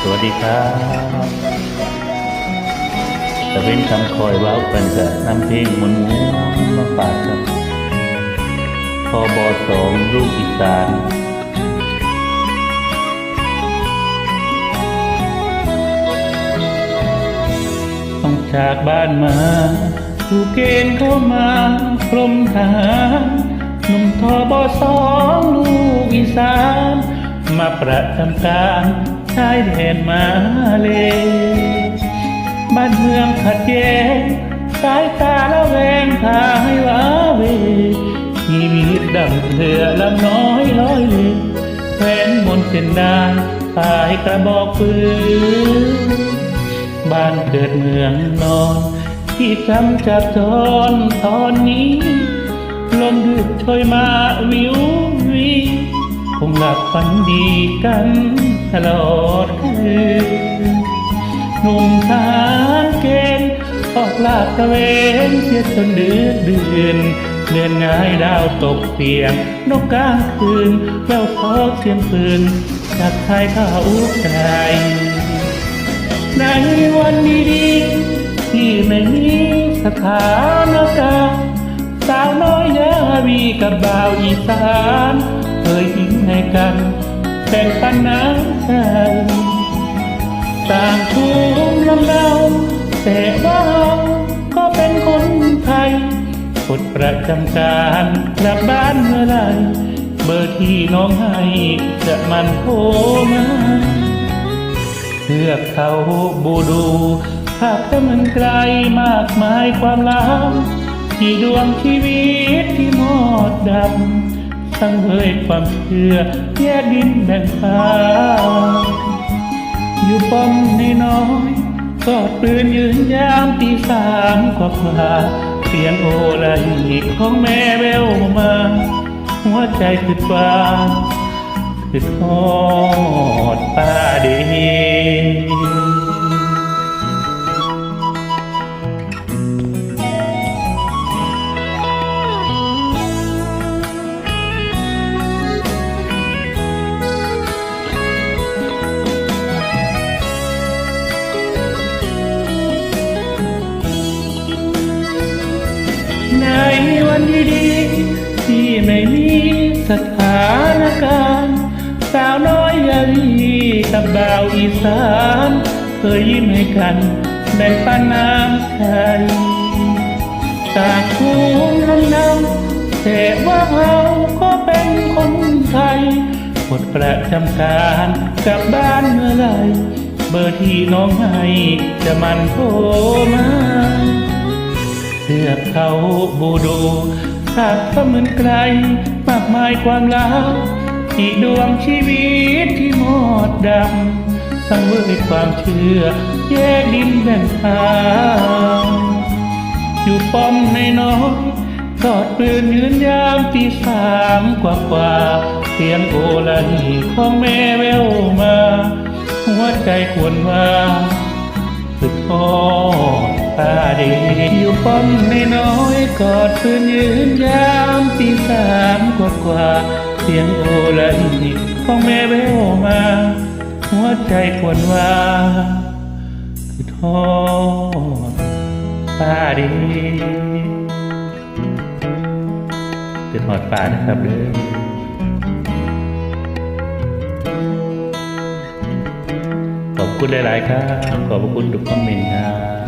สวัสดีครับจะเป็นคำคอยว้ากันจะนำเพลงมวนมูมาฝากครับพอบอสองลูกอีสานต้องจากบ้านมา ถูกเกณฑ์เข้ามากรมทหาร หนุ่มทอบอสองลูกอีสาน มาประจำการชายแดนมาเล บ้านเมืองขัดแย้งสายตาละแวงพาให้ว้าเวชีวิตดังเรือลำน้อยลอยเลแฟนบนเส้นดานปลายกระบอกปืนบ้านเกิดเมืองนอน ที่จำจากตอนตอนนี้ ช่วยมาวิววีคงหลับฝันดีกันตลอดคืนหนุ่มทารเกณฑ์ออกลาดตะเวนเสียจนเดือดเดือนเลื่อนง่ายดาวตกเปียง นกกลางคืนแววฟอกเสียงปืนจากชายข้าไกลในวันดีๆที่ไม่มีสถานการณ์สาวน้อยย วีกับบ่าวอีสานเคยทิ้งให้กันแบ่งปันน้ำใจต่างภูมิลำเนาแต่ว่าเราก็เป็นคนไทยกฎประจำการกลับบ้านเมื่อไรเบอร์ที่น้องให้จะมันโทรมาเทือเขาบูดูภาพจะมันไกลมากมายความลั ที่ดวงชีวิตที่หมดดำสังเวยความเชื่อแยกดินแบ่งฟ้าอยู่ป้อมในน้อยกอดปืนยืนยามตีสามกว่าว่าเสียงโอลาอีของแม่แววมา หัวใจคือฟ้าคือทอด สถานการณ์สาวน้อยยาลีกับบ่าวอีสานเคยยิ้มให้กันแบ่งปันน้ำใจจากภูมิลำเนาแต่ว่าเราก็เป็นคนไทยหมดประจำการกลับบ้านเมื่อไรเบอร์ที่น้องให้จะมันโทรมาเทือกเขาบูดู ภาพก็เหมือนไกล มากมายความลับที่ดวงชีวิตที่หมดดำสังเวยความเชื่อ แยกดินแบ่งทางอยู่ป้อมในน้อยกอดปืนยืนยามตีสามกว่ากว่าเสียงโอลานีของแม่แววมา หัวใจควรว่าสุดทอด ตาดีอยู่ป้อมในน้อยกอดปืนยืนยามตีสามกว่ากว่าเสียงโอลาอีของแม่แววมา หัวใจควรว่าคือทอดตาดีคือทอดปลานะครับเด้อขอบคุณหลาย ๆ ครับ ขอบพระคุณทุกคอมเมนต์ครับ